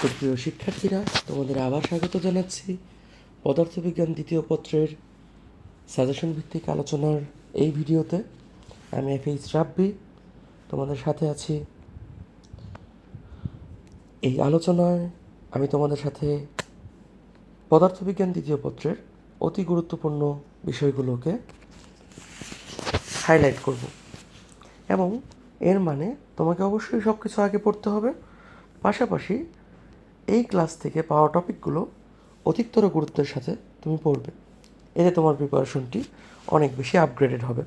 তো প্রিয় শিক্ষার্থীরা, তোমাদের আবার স্বাগত জানাচ্ছি পদার্থবিজ্ঞান দ্বিতীয় পত্রের সাজেশন ভিত্তিক আলোচনার এই ভিডিওতে। আমি এফ এইচ রাব্বি, তোমাদের সাথে আছি। এই আলোচনায় আমি তোমাদের সাথে পদার্থবিজ্ঞান দ্বিতীয় পত্রের অতি গুরুত্বপূর্ণ বিষয়গুলোকে হাইলাইট করব। এবং এর মানে তোমাকে অবশ্যই সব কিছু আগে পড়তে হবে। পাশাপাশি এই ক্লাস থেকে পাওয়া টপিকগুলো অধিকতর গুরুত্বের সাথে তুমি পড়বে। এতে তোমার প্রিপারেশনটি অনেক বেশি আপগ্রেডেড হবে।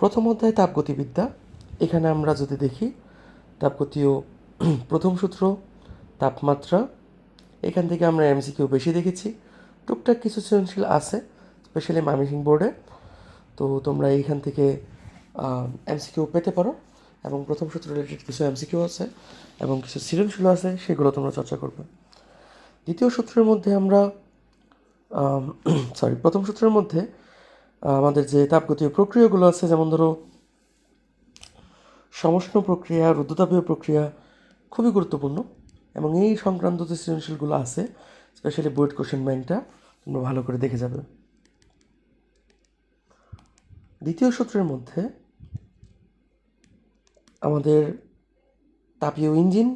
প্রথম অধ্যায়, তাপগতিবিদ্যা। এখানে আমরা যদি দেখি, তাপগতীয় প্রথম সূত্র, তাপমাত্রা। এখান থেকে আমরা এমসিকিউ বেশি দেখেছি। টুকটাক কিছু সৃজনশীল আছে, স্পেশালি মামিসিং বোর্ডে। তো তোমরা এইখান থেকে এমসিকিউ পেতে পারো। এবং প্রথম সূত্র রিলেটেড কিছু এমসিকিউ আছে এবং কিছু সৃজনশীল আছে, সেগুলো তোমরা চর্চা করবে। দ্বিতীয় সূত্রের মধ্যে আমরা সরি প্রথম সূত্রের মধ্যে আমাদের যে তাপগতীয় প্রক্রিয়াগুলো আছে, যেমন ধরো, সমষ্ণ প্রক্রিয়া রুদ্রতাপীয় প্রক্রিয়া, খুবই গুরুত্বপূর্ণ। এবং এই সংক্রান্ত যে সৃজনশীলগুলো আছে স্পেশালি বোর্ড কোশ্চেন ব্যাংকটা, তোমরা ভালো করে দেখে যাবে। দ্বিতীয় সূত্রের মধ্যে আমাদের তাপীয় ইঞ্জিন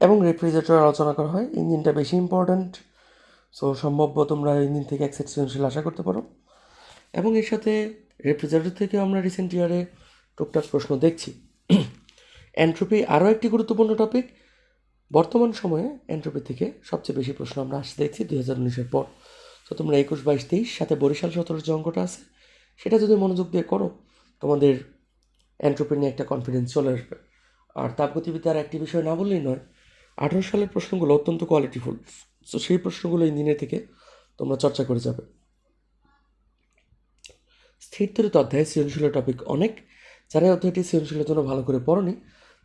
এবং রেফ্রিজারেটর আলোচনা করা হয়। ইঞ্জিনটা বেশি ইম্পর্ট্যান্ট সো সম্ভব্য তোমরা ইঞ্জিন থেকে এক সেট সৃজনশীল আশা করতে পারো। এবং এর সাথে রেফ্রিজারেটর থেকে আমরা রিসেন্ট ইয়ারে টুকটাক প্রশ্ন দেখছি। এন্ট্রপি আরও একটি গুরুত্বপূর্ণ টপিক বর্তমান সময়ে এন্ট্রপি থেকে সবচেয়ে বেশি প্রশ্ন আমরা আসতে দেখছি দুই হাজার উনিশের পর। তো তোমরা একুশ, বাইশ, তেইশ, সাথে বরিশাল সতেরো যে অঙ্কটা আছে, সেটা যদি মনোযোগ দিয়ে করো, তোমাদের এন্ট্রপি নিয়ে একটা কনফিডেন্স চলে আসবে। আর তাপগতিবিদ্যার একটি বিষয় না বললেই নয়, আঠারো সালের প্রশ্নগুলো অত্যন্ত কোয়ালিটিফুল তো সেই প্রশ্নগুলো ইঞ্জিনিয়ার থেকে তোমরা চর্চা করে যাবে। স্থির তরিত অধ্যায়ে সৃজনশীলের টপিক অনেক। যারা অধ্যায়টি সৃজনশীলের জন্য ভালো করে পড়নি,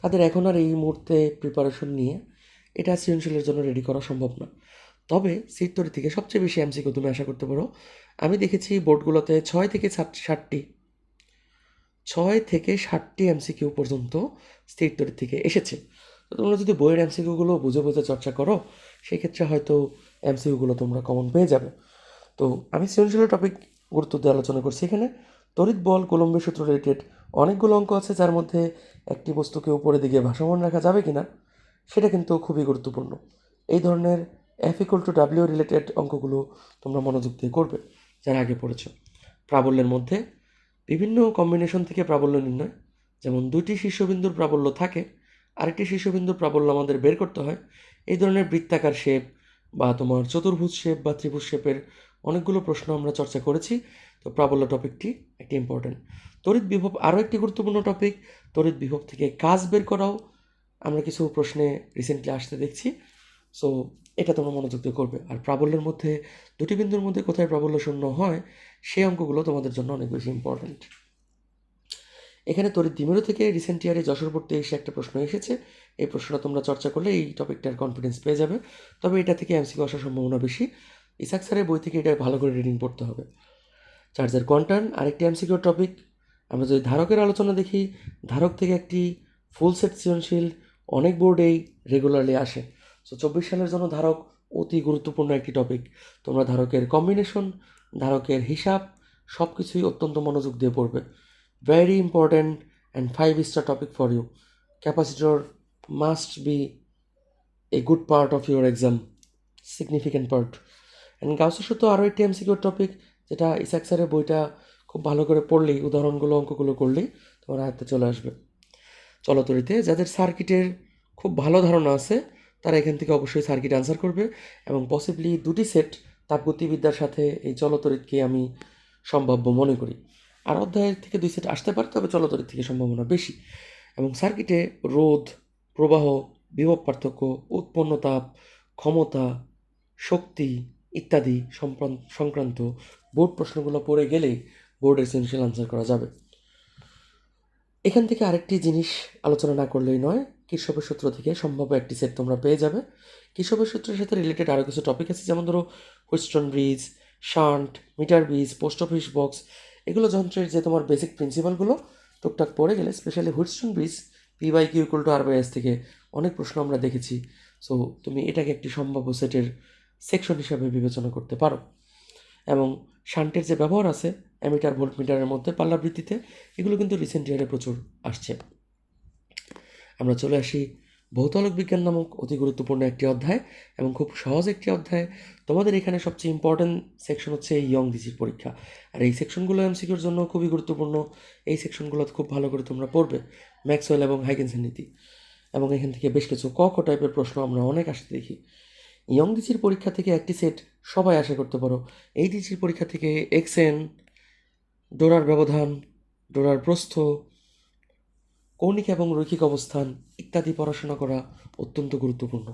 তাদের এখন আর এই মুহূর্তে প্রিপারেশন নিয়ে এটা সৃজনশীলের জন্য রেডি করা সম্ভব না। তবে সিট তরি থেকে সবচেয়ে বেশি এমসিকিউ তুমি আশা করতে পারো। আমি দেখেছি বোর্ডগুলোতে ছয় থেকে ষাটটি ছয় থেকে ষাটটি এমসিকিউ পর্যন্ত স্থির তরি থেকে এসেছে। তো তোমরা যদি বইয়ের এমসিকিউগুলো বুঝে বুঝে চর্চা করো সেই ক্ষেত্রে হয়তো এমসিকিউগুলো তোমরা কমন পেয়ে যাবে। তো আমি সৃজনশীল টপিক গুরুত্ব দিয়ে আলোচনা করছি এখানে। তড়িৎ বল কোলম্বের সূত্র রিলেটেড অনেকগুলো অঙ্ক আছে, যার মধ্যে একটি বস্তুকে উপরে দিকে ভাসমান রাখা যাবে কি না সেটা কিন্তু খুবই গুরুত্বপূর্ণ। এই ধরনের F equal to W related অঙ্কগুলো তোমরা মনোযোগ দিয়ে করবে, যারা আগে পড়েছ। প্রাবল্যের মধ্যে বিভিন্ন কম্বিনেশন থেকে প্রাবল্য নির্ণয়। যেমন দুইটি শীর্ষবিন্দুর প্রাবল্য থাকে, আরেকটি শীর্ষবিন্দুর প্রাবল্য আমাদের বের করতে হয়। এই ধরনের বৃত্তাকার শেপ বা তোমার চতুর্ভুজ শেপ বা ত্রিভুজ শেপের অনেকগুলো প্রশ্ন আমরা চর্চা করেছি। তো প্রাবল্য টপিকটি একটি ইম্পর্ট্যান্ট তড়িৎ বিভব আরও একটি গুরুত্বপূর্ণ টপিক তড়িৎ বিভব থেকে কাজ বের করাও আমরা কিছু প্রশ্নে রিসেন্টলি আসতে দেখছি। সো এটা তোমরা মনোযোগ দিয়ে করবে। আর প্রাবল্যের মধ্যে, দুটি বিন্দুর মধ্যে কোথায় প্রাবল্য শূন্য হয়, সেই অঙ্কগুলো তোমাদের জন্য অনেক বেশি ইম্পর্ট্যান্ট এখানে তড়িৎ দিমেরো থেকে রিসেন্ট ইয়ারে যশোর পড়তে এসে একটা প্রশ্ন এসেছে। এই প্রশ্নটা তোমরা চর্চা করলে এই টপিকটার কনফিডেন্স পেয়ে যাবে। তবে এটা থেকে এমসিকিউ আসার সম্ভাবনা বেশি। ইসাক স্যারের বই থেকে এটা ভালো করে রিডিং পড়তে হবে। চার্জের কোয়ান্টার্ন আরেকটি এমসিকিউ টপিক আমরা যদি ধারকের আলোচনা দেখি, ধারক থেকে একটি ফুল সেট সৃজনশীল, অনেক বোর্ডেই রেগুলারলি আসে। সো চব্বিশ সালের জন্য ধারক অতি গুরুত্বপূর্ণ একটি টপিক তোমরা ধারকের কম্বিনেশন ধারকের হিসাব সব কিছুই অত্যন্ত মনোযোগ দিয়ে পড়বে। Very important and five star topic for you capacitor must be a good part of your exam significant part and গাউসের সত্য আরও একটি এমসিকিউর টপিক যেটা ইসাক স্যারের বইটা খুব ভালো করে পড়লেই, উদাহরণগুলো, অঙ্কগুলো করলেই তোমার হাতে চলে আসবে। চলতরিতে যাদের সার্কিটের খুব ভালো ধারণা আছে তারা এখান থেকে অবশ্যই সার্কিট আনসার করবে এবং পসিবলি দুটি সেট তাপগতিবিদ্যার সাথে এই চলতরিতকে আমি সম্ভাব্য মনে করি। আর অধ্যায়ের থেকে দুই সেট আসতে পারে, তবে চলতরিত থেকে সম্ভাবনা বেশি। এবং সার্কিটে রোধ, প্রবাহ, বিভব পার্থক্য, উৎপন্ন তাপ, ক্ষমতা, শক্তি ইত্যাদি সংক্রান্ত বোর্ড প্রশ্নগুলো পড়ে গেলেই বোর্ড এসেন্সিয়াল আনসার করা যাবে। এখান থেকে আরেকটি জিনিস আলোচনা না করলেই নয় কৃষকের সূত্র থেকে সম্ভাব্য একটি সেট তোমরা পেয়ে যাবে। কৃষকের সূত্রের সাথে রিলেটেড আরও কিছু টপিক আছে, যেমন ধরো Wheatstone bridge shunt meter bridge post office box এগুলো যন্ত্রের যে তোমার বেসিক প্রিন্সিপালগুলো টুকটাক পড়ে গেলে specially Wheatstone bridge P by Q equal to R by S থেকে অনেক প্রশ্ন আমরা দেখেছি। সো তুমি এটাকে একটি সম্ভাব্য সেটের সেকশন হিসাবে বিবেচনা করতে পারো। এবং শান্টের যে ব্যবহার আছে অ্যামিটার ভোল্টমিটারের মধ্যে পাল্লা বৃত্তিতে এগুলো কিন্তু রিসেন্ট ইয়ারে প্রচুর আসছে। আমরা চলে আসি ভৌতলক বিজ্ঞান নামক অতি গুরুত্বপূর্ণ একটি অধ্যায় এবং খুব সহজ একটি অধ্যায়। তোমাদের এখানে সবচেয়ে ইম্পর্ট্যান্ট সেকশন হচ্ছে এই ইয়ং ডিজির পরীক্ষা। আর এই সেকশনগুলো এমসিকিউর জন্য খুবই গুরুত্বপূর্ণ। এই সেকশনগুলো খুব ভালো করে তোমরা পড়বে ম্যাক্সওয়েল এবং হাইগেন্সের নীতি। এবং এখান থেকে বেশ কিছু ক ক টাইপের প্রশ্ন আমরা অনেক আসতে দেখি। ইয়ং ডিজির পরীক্ষা থেকে একটি সেট সবাই আশা করতে পারো। এই ডিজির পরীক্ষা থেকে এক্সএন ডোরার ব্যবধান, ডোরার প্রস্থ কৌণিক এবং রৈখিক অবস্থান ইত্যাদি পড়াশোনা করা অত্যন্ত গুরুত্বপূর্ণ।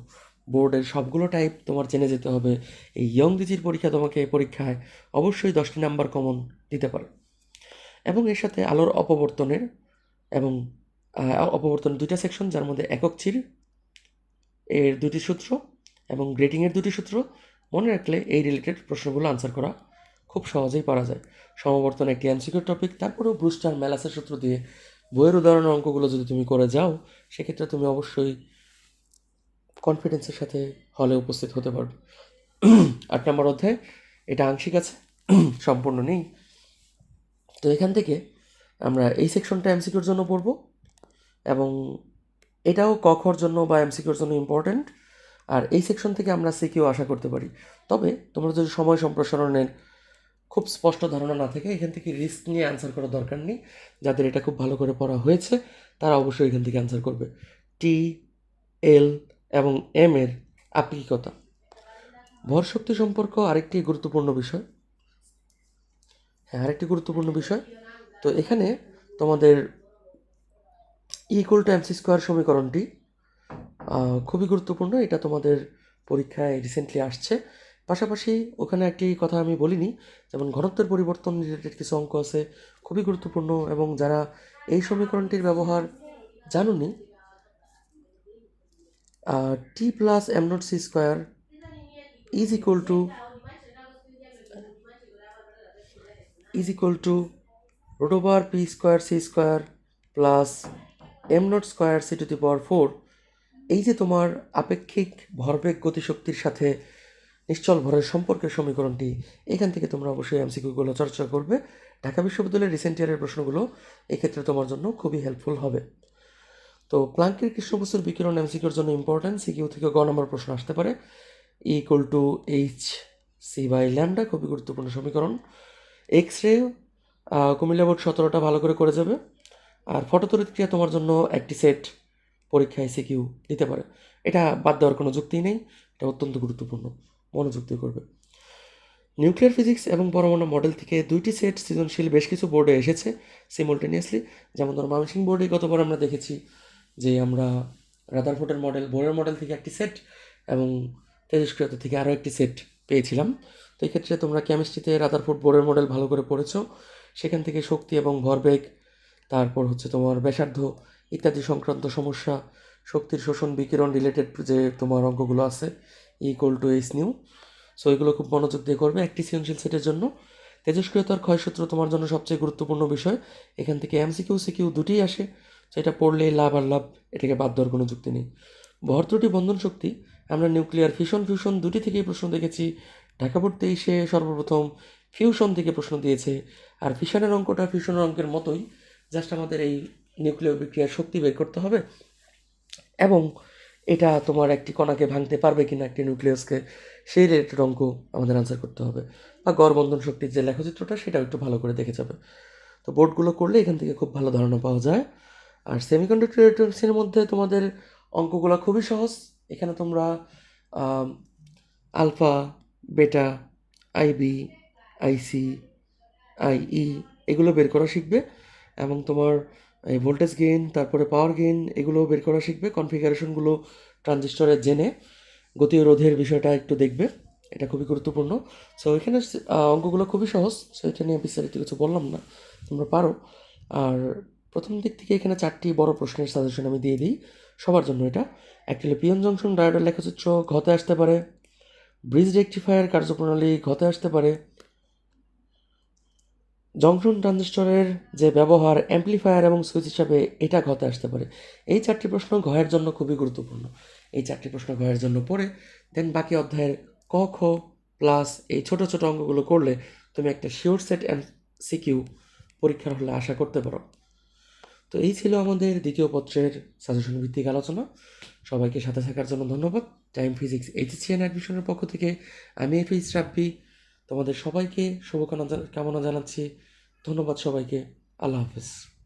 বোর্ডের সবগুলো টাইপ তোমার জেনে যেতে হবে। এই ইয়ং দিজির পরীক্ষা তোমাকে পরীক্ষায় অবশ্যই দশটি নাম্বার কমন দিতে পারে। এবং এর সাথে আলোর অপবর্তনের এবং অপবর্তনের দুইটা সেকশন যার মধ্যে একক চির এর দুটি সূত্র এবং গ্রেটিংয়ের দুটি সূত্র। মনে রাখলে এই রিলেটেড প্রশ্নগুলো আনসার করা খুব সহজেই পারা যায়। সমাবর্তন একটি এমসিকিউ টপিক তারপরেও ব্রুস্টার ম্যালাসের সূত্র দিয়ে বইয়ের উদাহরণের অঙ্কগুলো যদি তুমি করে যাও, সেক্ষেত্রে তুমি অবশ্যই কনফিডেন্সের সাথে হলে উপস্থিত হতে পারবে। আট নম্বর অধ্যায়, এটা আংশিক আছে, সম্পূর্ণ নেই। তো এখান থেকে আমরা এই সেকশনটা এমসিকিউর জন্য পড়ব, এবং এটাও কখর জন্য বা এমসিকিউর জন্য ইম্পর্ট্যান্ট আর এই সেকশন থেকে আমরা সিকিউ আশা করতে পারি। তবে তোমরা যদি সময় সম্প্রসারণের খুব স্পষ্ট ধারণা না থাকে এখান থেকে রিস্ক নিয়ে অ্যান্সার করার দরকার নেই। যাদের এটা খুব ভালো করে পড়া হয়েছে, তারা অবশ্যই এখান থেকে অ্যান্সার করবে। টি এল এবং এম এর আপেক্ষিকতা। ভর শক্তি সম্পর্ক আরেকটি গুরুত্বপূর্ণ বিষয়। হ্যাঁ আরেকটি গুরুত্বপূর্ণ বিষয়। তো এখানে তোমাদের ইকুয়াল টু এমসি স্কোয়ার সমীকরণটি খুবই গুরুত্বপূর্ণ। এটা তোমাদের পরীক্ষায় রিসেন্টলি আসছে। পাশাপাশি ওখানে একটি কথা আমি বলিনি, যেমন ঘনত্বের পরিবর্তন রিলেটেড কিছু অঙ্ক আছে, খুবই গুরুত্বপূর্ণ এবং যারা এই সমীকরণটির ব্যবহার জানুনি T plus M naught C square is equal to is equal to root over P square C square plus M naught square C to the power four এই যে তোমার আপেক্ষিক ভরবেগ গতিশক্তির সাথে নিশ্চল ভরের সম্পর্কের সমীকরণটি এখান থেকে তোমরা অবশ্যই এমসিকিউগুলো চর্চা করবে। ঢাকা বিশ্ববিদ্যালয়ের রিসেন্ট ইয়ারের প্রশ্নগুলো এক্ষেত্রে তোমার জন্য খুবই হেল্পফুল হবে। তো প্লাঙ্কের কৃষ্ণবস্তুর বিকিরণ এমসিকিউর জন্য ইম্পর্ট্যান্ট সিকিউ থেকে গ নম্বর প্রশ্ন আসতে পারে। Equal to H C by lambda খুবই গুরুত্বপূর্ণ সমীকরণ। এক্স রে কুমিল্লা বোর্ড সতেরোটা ভালো করে করে যাবে। আর ফটোতড়িৎ ক্রিয়া তোমার জন্য একটি সেট পরীক্ষায় সিকিউ দিতে পারে। এটা বাদ দেওয়ার কোনো যুক্তি নেই, এটা অত্যন্ত গুরুত্বপূর্ণ। মনোযোগ দিয়ে করবে। নিউক্লিয়ার ফিজিক্স এবং পরমাণু মডেল থেকে দুইটি সেট সৃজনশীল বেশ কিছু বোর্ডে এসেছে সিমultaneously যেমন ধরো মানসিং বোর্ডে গতবার আমরা দেখেছি যে আমরা রাদারফোর্ডের মডেল, বোরের মডেল থেকে একটি সেট এবং তেজস্ক্রিয়তা থেকে আরও একটি সেট পেয়েছিলাম। তো এক্ষেত্রে তোমরা কেমিস্ট্রিতে রাদারফোর্ড বোরের মডেল ভালো করে পড়েছো। সেখান থেকে শক্তি এবং ভরবেগ তারপর হচ্ছে তোমার ব্যাসার্ধ ইত্যাদি সংক্রান্ত সমস্যা, শক্তির শোষণ বিকিরণ রিলেটেড যে তোমার অঙ্কগুলো আছে equal to H nu so এগুলো খুব মনোযোগ দিয়ে করবে একটি সৃজনশীল সেটের জন্য। তেজস্ক্রিয়তার ক্ষয়সূত্র তোমার জন্য সবচেয়ে গুরুত্বপূর্ণ বিষয়। এখান থেকে এমসিকিউ সিকিউ দুটিই আসে। তো এটা পড়লে লাভ আর লাভ, এটাকে বাদ দেওয়ার কোনো যুক্তি নেই। ভর বন্ধন শক্তি, আমরা নিউক্লিয়ার ফিশন ফিউশন দুটি থেকেই প্রশ্ন দেখেছি। ঢাকা বোর্ড তেইশে সর্বপ্রথম ফিউশন থেকে প্রশ্ন দিয়েছে। আর ফিশনের অঙ্কটা ফিউশনের অঙ্কের মতোই। জাস্ট আমাদের এই নিউক্লিয় বিক্রিয়ার শক্তি বের করতে হবে। এবং এটা তোমার একটি কণাকে ভাঙতে পারবে কিনা একটি নিউক্লিয়াসকে সেই রিলেটেড অঙ্ক আমাদের আনসার করতে হবে। বা গড় বন্ধন শক্তির যে লেখচিত্রটা, সেটাও একটু ভালো করে দেখে যাবে। তো বোর্ডগুলো করলে এখান থেকে খুব ভালো ধারণা পাওয়া যায়। আর সেমিকন্ডাক্টর ইলেকট্রনিক্সের মধ্যে তোমাদের অঙ্কগুলো খুবই সহজ। এখানে তোমরা আলফা বেটা আইবি আইসি আইই এগুলো বের করা শিখবে। এবং তোমার এই ভোল্টেজ গেইন তারপরে পাওয়ার গেইন এগুলো বের করা শিখবে। কনফিগারেশনগুলো ট্রানজিস্টরে জেনে গতি রোধের বিষয়টা একটু দেখবে। এটা খুবই গুরুত্বপূর্ণ। সো এখানে অঙ্কগুলো খুবই সহজ। সো এটা নিয়ে বিস্তারিত কিছু বললাম না। তোমরা পারো। আর প্রথম দিক থেকে এখানে চারটি বড় প্রশ্নের সাজেশন আমি দিয়ে দিই। সবার জন্য এটা। অ্যাকচুয়ালি পিয়ন জংশন ডায়োডের লেখচিত্র, ঘতে আসতে পারে। ব্রিজ রেকটিফায়ার কার্যপ্রণালী ঘতে আসতে পারে। জংশন ট্রানজিস্টরের যে ব্যবহার, অ্যাম্পলিফায়ার এবং সুইচ হিসাবে এটা ঘতে আসতে পারে। এই চারটি প্রশ্ন ঘয়ের জন্য খুবই গুরুত্বপূর্ণ। এই চারটি প্রশ্ন ঘয়ের জন্য পড়ে, দেন বাকি অধ্যায়ের ক, খ প্লাস এই ছোট ছোট অঙ্কগুলো করলে তুমি একটা শিওর সেট অ্যান্ড সিকিউ পরীক্ষার হলে আশা করতে পারো। তো এই ছিল আমাদের দ্বিতীয় পত্রের সাজেশন ভিত্তিক আলোচনা। সবাইকে সাথে থাকার জন্য ধন্যবাদ। টাইম ফিজিক্স এইচএসসিএন অ্যাডমিশনের পক্ষ থেকে, আমি এফএইচ রাব্বি। তোমাদের সবাইকে শুভকামনা কামনা জানাচ্ছি। ধন্যবাদ সবাইকে। আল্লাহ হাফেজ।